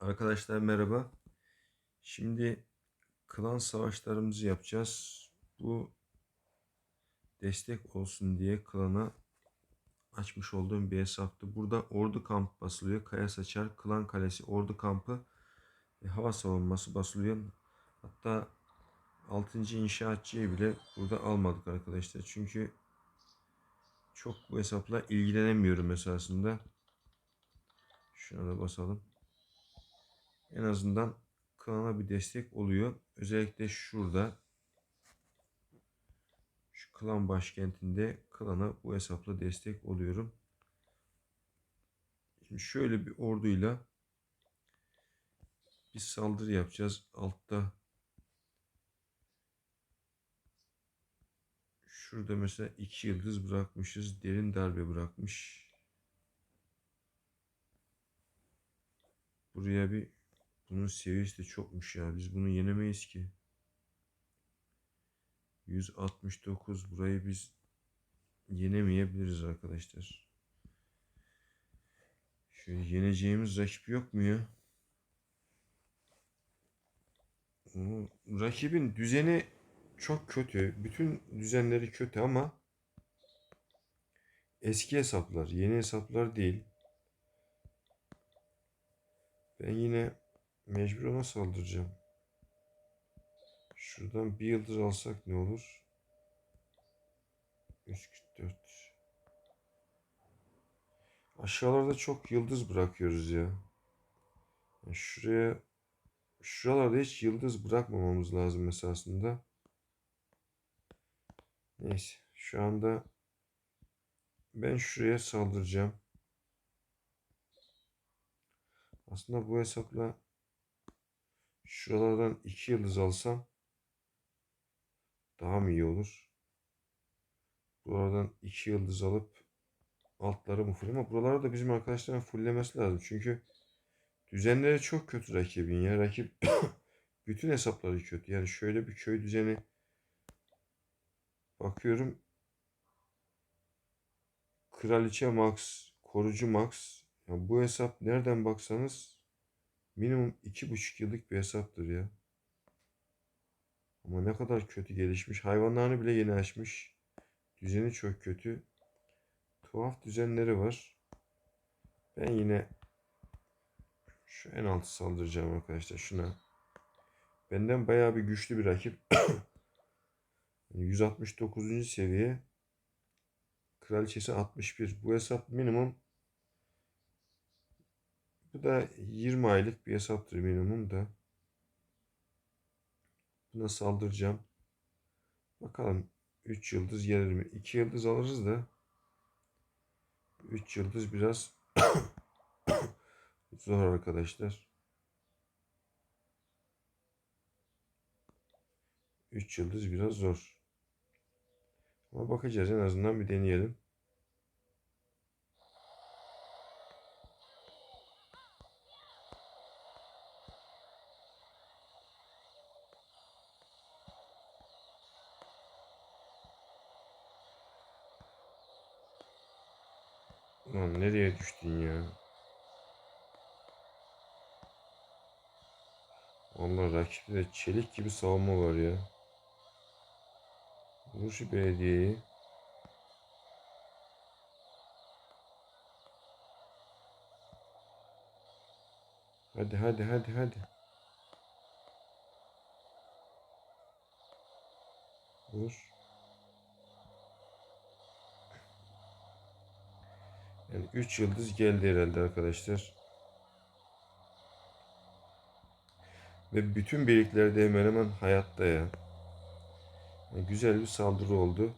Arkadaşlar merhaba. Şimdi klan savaşlarımızı yapacağız. Bu destek olsun diye klana açmış olduğum bir hesaptı. Burada ordu kampı basılıyor. Kaya Saçar, Klan Kalesi, Ordu kampı ve hava savunması basılıyor. Hatta 6. inşaatçıyı bile burada almadık arkadaşlar. Çünkü çok bu hesapla ilgilenemiyorum esasında. Şuna da basalım en azından klana bir destek oluyor. Özellikle şurada şu klan başkentinde klana bu hesapla destek oluyorum. Şimdi şöyle bir orduyla bir saldırı yapacağız. Altta şurada mesela iki yıldız bırakmışız. Derin darbe bırakmış. Buraya bir bunun seviyesi de çokmuş ya. Biz bunu yenemeyiz ki. 169 burayı biz yenemeyebiliriz arkadaşlar. Şöyle yeneceğimiz rakip yok mu ya? Oo, Rakibin düzeni çok kötü. Bütün düzenleri kötü ama eski hesaplar, yeni hesaplar değil. Ben yine Mecbur ona saldıracağım. Şuradan bir yıldız alsak ne olur? 344. Aşağılarda çok yıldız bırakıyoruz ya. Yani şuraya şuralarda hiç yıldız bırakmamamız lazım esasında. Neyse şu anda ben şuraya saldıracağım. Aslında bu hesapla Şuralardan iki yıldız alsam daha mı iyi olur? Buralardan iki yıldız alıp altları mı full ama buraları da bizim arkadaşların fulllemesi lazım. Çünkü düzenleri çok kötü rakibin ya. Rakip bütün hesapları kötü. Yani şöyle bir köy düzeni bakıyorum. Kraliçe Max, Korucu Max. Yani bu hesap nereden baksanız Minimum iki buçuk yıllık bir hesaptır ya. Ama ne kadar kötü gelişmiş. Hayvanlarını bile yeni açmış. Düzeni çok kötü. Tuhaf düzenleri var. Ben yine şu en altı saldıracağım arkadaşlar şuna. Benden bayağı bir güçlü bir rakip. 169. seviye. Kraliçesi 61. Bu hesap minimum bu da 20 aylık bir hesaptır minimum da. Buna saldıracağım. Bakalım 3 yıldız gelir mi? 2 yıldız alırız da 3 yıldız biraz zor arkadaşlar. 3 yıldız biraz zor. Ama bakacağız en azından bir deneyelim. Allah rakipte çelik gibi savunma var ya. Vur şu belediyeyi. Hadi hadi hadi hadi. Vur. Yani 3 yıldız geldi herhalde arkadaşlar. Ve bütün birlikler de hemen hemen hayatta ya. Yani güzel bir saldırı oldu.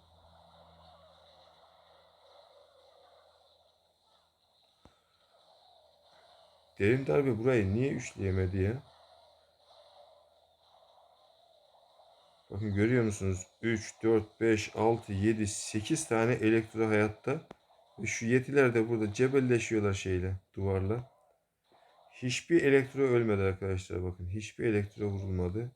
Derin darbe burayı niye üçleyemedi ya? Bakın görüyor musunuz? 3, 4, 5, 6, 7, 8 tane elektro hayatta. Şu yetiler de burada cebelleşiyorlar şeyle, duvarla. Hiçbir elektro ölmedi arkadaşlar bakın. Hiçbir elektro vurulmadı.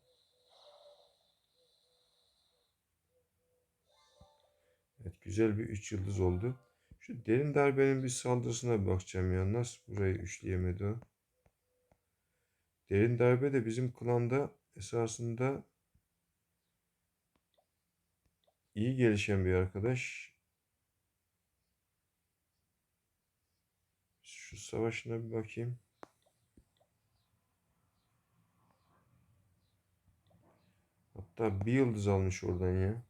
Evet güzel bir 3 yıldız oldu. Şu derin darbenin bir saldırısına bakacağım ya. Nasıl burayı üçleyemedi o? Derin darbe de bizim klanda esasında iyi gelişen bir arkadaş. Şu savaşına bir bakayım. Hatta bir yıldız almış oradan ya.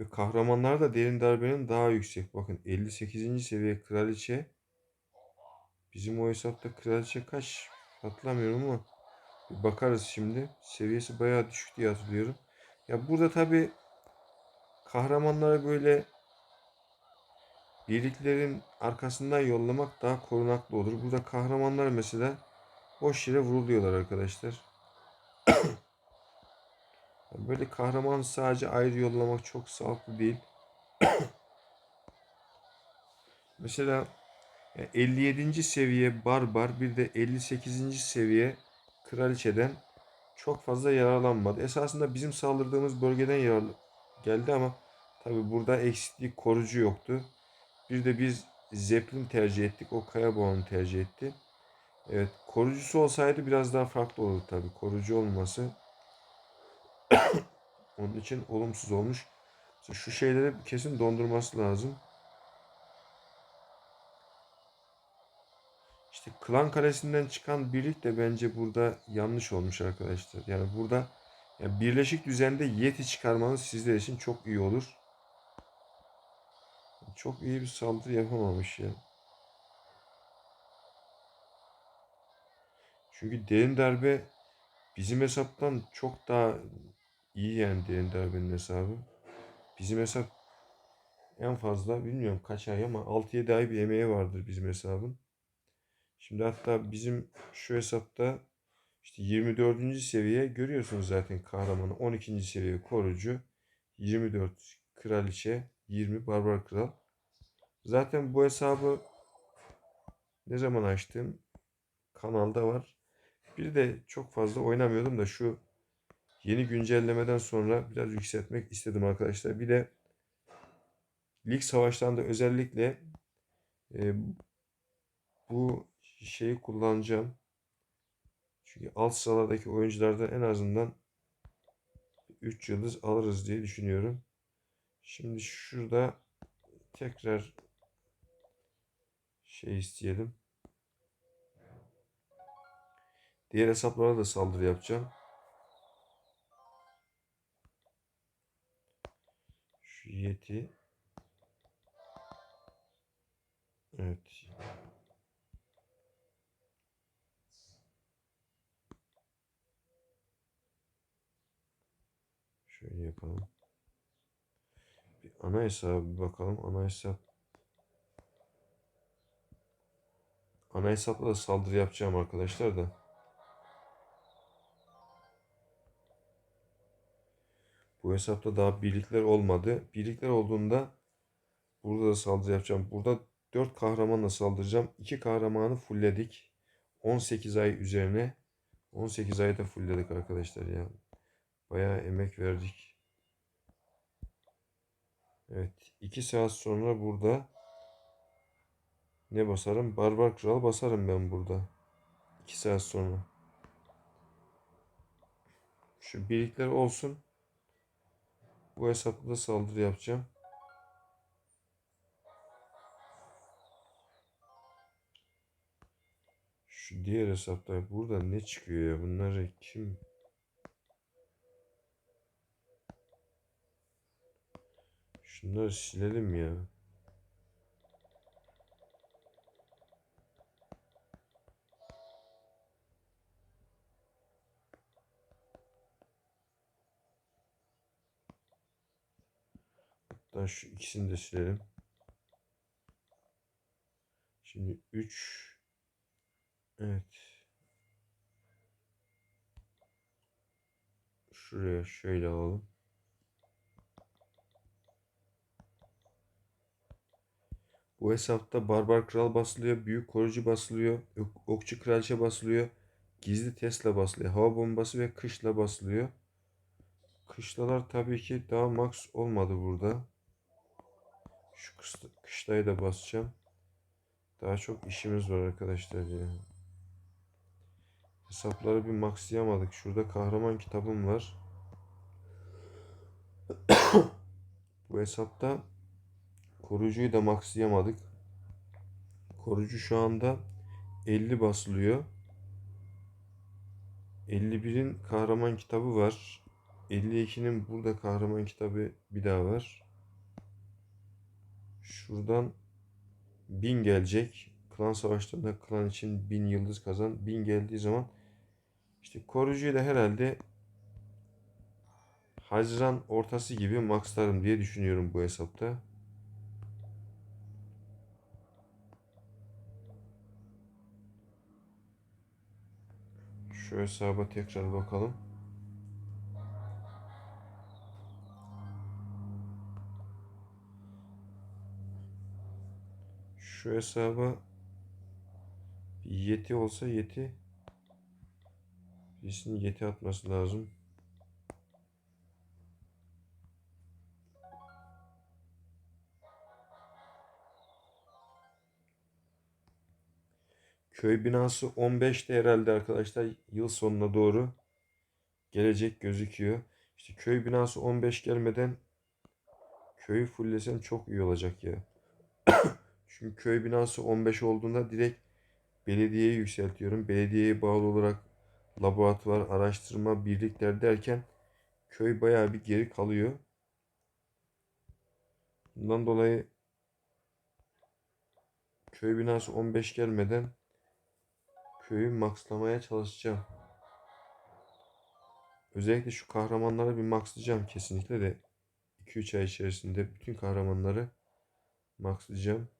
Ve kahramanlar da derin darbenin daha yüksek. Bakın 58. seviye kraliçe. Bizim o hesapta kraliçe kaç hatırlamıyorum ama bir bakarız şimdi. Seviyesi bayağı düşük diye hatırlıyorum. Ya burada tabi kahramanları böyle birliklerin arkasından yollamak daha korunaklı olur. Burada kahramanlar mesela boş yere vuruluyorlar arkadaşlar. Böyle kahraman sadece ayrı yollamak çok sağlıklı değil. mesela 57. seviye barbar bir de 58. seviye kraliçeden çok fazla yararlanmadı. Esasında bizim saldırdığımız bölgeden yarar geldi ama tabi burada eksiklik korucu yoktu. Bir de biz Zeppelin tercih ettik. O kaya boğanı tercih etti. Evet korucusu olsaydı biraz daha farklı olurdu tabi. Korucu olması onun için olumsuz olmuş. Mesela şu şeyleri kesin dondurması lazım. İşte klan kalesinden çıkan birlik de bence burada yanlış olmuş arkadaşlar. Yani burada yani birleşik düzende Yeti çıkarmanız sizler için çok iyi olur. Çok iyi bir saldırı yapamamış ya. Çünkü derin darbe bizim hesaptan çok daha iyi yani derin darbenin hesabı. Bizim hesap en fazla bilmiyorum kaç ay ama 6-7 ay bir emeği vardır bizim hesabın. Şimdi hatta bizim şu hesapta işte 24. seviye görüyorsunuz zaten kahramanı. 12. seviye korucu. 24 kraliçe. 20 barbar kral. Zaten bu hesabı ne zaman açtım? Kanalda var. Bir de çok fazla oynamıyordum da şu yeni güncellemeden sonra biraz yükseltmek istedim arkadaşlar. Bir de lig savaşlarında özellikle e, bu şeyi kullanacağım. Çünkü alt sıralardaki oyuncularda en azından 3 yıldız alırız diye düşünüyorum. Şimdi şurada tekrar şey isteyelim. Diğer hesaplara da saldırı yapacağım. Şu yeti. Evet. Şöyle yapalım. Bir ana hesaba bir bakalım. Ana hesap. Ana hesapla da saldırı yapacağım arkadaşlar da. Bu hesapta daha birlikler olmadı. Birlikler olduğunda burada da saldırı yapacağım. Burada 4 kahramanla saldıracağım. 2 kahramanı fullledik. 18 ay üzerine 18 ayda fullledik arkadaşlar ya. Bayağı emek verdik. Evet. 2 saat sonra burada ne basarım? Barbar Kral basarım ben burada. 2 saat sonra. Şu birlikler olsun. Bu hesapta da saldırı yapacağım. Şu diğer hesapta burada ne çıkıyor ya? Bunları kim Şunları silelim ya. Hatta şu ikisini de silelim. Şimdi 3 Evet. Şuraya şöyle alalım. Bu hesapta Barbar Kral basılıyor, Büyük Korucu basılıyor, Okçu Kraliçe basılıyor, Gizli Tesla basılıyor, Hava Bombası ve Kışla basılıyor. Kışlalar tabii ki daha max olmadı burada. Şu kışla, kışlayı da basacağım. Daha çok işimiz var arkadaşlar ya. Hesapları bir maxlayamadık. Şurada kahraman kitabım var. Bu hesapta koruyucuyu da maxlayamadık. Koruyucu şu anda 50 basılıyor. 51'in kahraman kitabı var. 52'nin burada kahraman kitabı bir daha var. Şuradan 1000 gelecek. Klan savaşlarında klan için 1000 yıldız kazan. 1000 geldiği zaman işte koruyucuyu da herhalde Haziran ortası gibi maxlarım diye düşünüyorum bu hesapta. Şu hesaba tekrar bakalım. Şu hesaba yeti olsa yeti birisinin yeti atması lazım. Köy binası 15'te herhalde arkadaşlar yıl sonuna doğru gelecek gözüküyor. İşte köy binası 15 gelmeden köyü fullesem çok iyi olacak ya. Çünkü köy binası 15 olduğunda direkt belediyeyi yükseltiyorum. Belediyeye bağlı olarak laboratuvar, araştırma, birlikler derken köy bayağı bir geri kalıyor. Bundan dolayı köy binası 15 gelmeden köyü maxlamaya çalışacağım. Özellikle şu kahramanları bir maxlayacağım kesinlikle de 2-3 ay içerisinde bütün kahramanları maxlayacağım.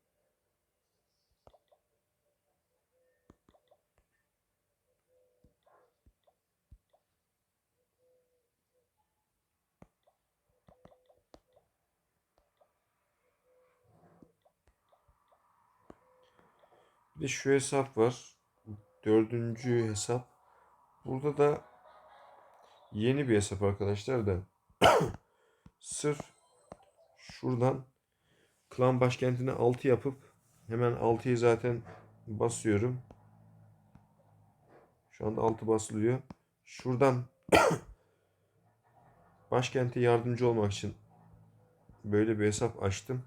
De şu hesap var. Dördüncü hesap. Burada da yeni bir hesap arkadaşlar da. Sırf şuradan klan başkentine 6 yapıp hemen 6'yı zaten basıyorum. Şu anda 6 basılıyor. Şuradan başkente yardımcı olmak için böyle bir hesap açtım.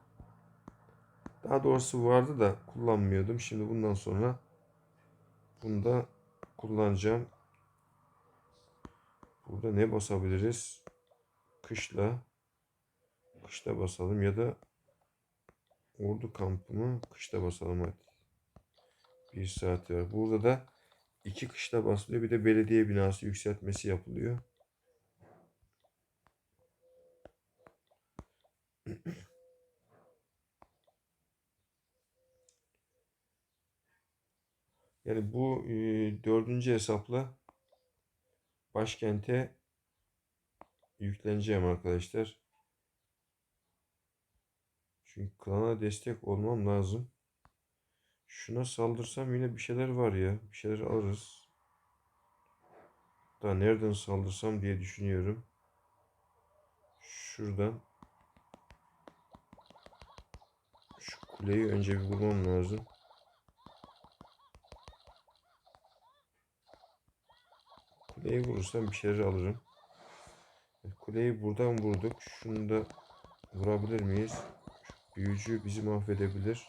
Daha doğrusu vardı da kullanmıyordum. Şimdi bundan sonra bunu da kullanacağım. Burada ne basabiliriz? Kışla. Kışla basalım ya da ordu kampı mı? Kışla basalım hadi. Bir saat var. Burada da iki kışla basılıyor. Bir de belediye binası yükseltmesi yapılıyor. Yani bu dördüncü hesapla başkente yükleneceğim arkadaşlar. Çünkü klana destek olmam lazım. Şuna saldırsam yine bir şeyler var ya. Bir şeyler alırız. Da nereden saldırsam diye düşünüyorum. Şuradan. Şu kuleyi önce bir bulmam lazım. Kuleyi vurursam bir şeyler alırım. Kuleyi buradan vurduk. Şunu da vurabilir miyiz? Şu büyücü bizi mahvedebilir.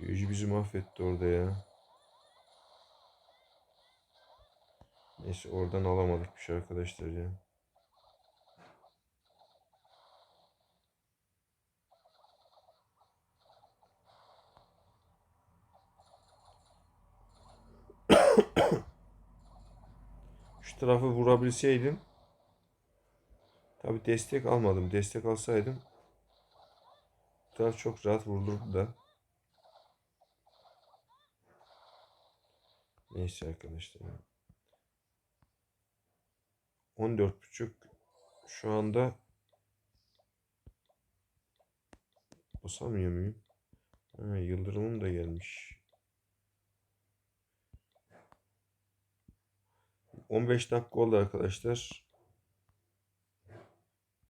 Büyücü bizi mahvetti orada ya. Neyse oradan alamadık bir şey arkadaşlar ya. Şu tarafı vurabilseydim. Tabi destek almadım. Destek alsaydım. Bu taraf çok rahat vurulurdu da. Neyse arkadaşlar. 14.5 şu anda basamıyor muyum? Ha, Yıldırımım da gelmiş. 15 dakika oldu arkadaşlar.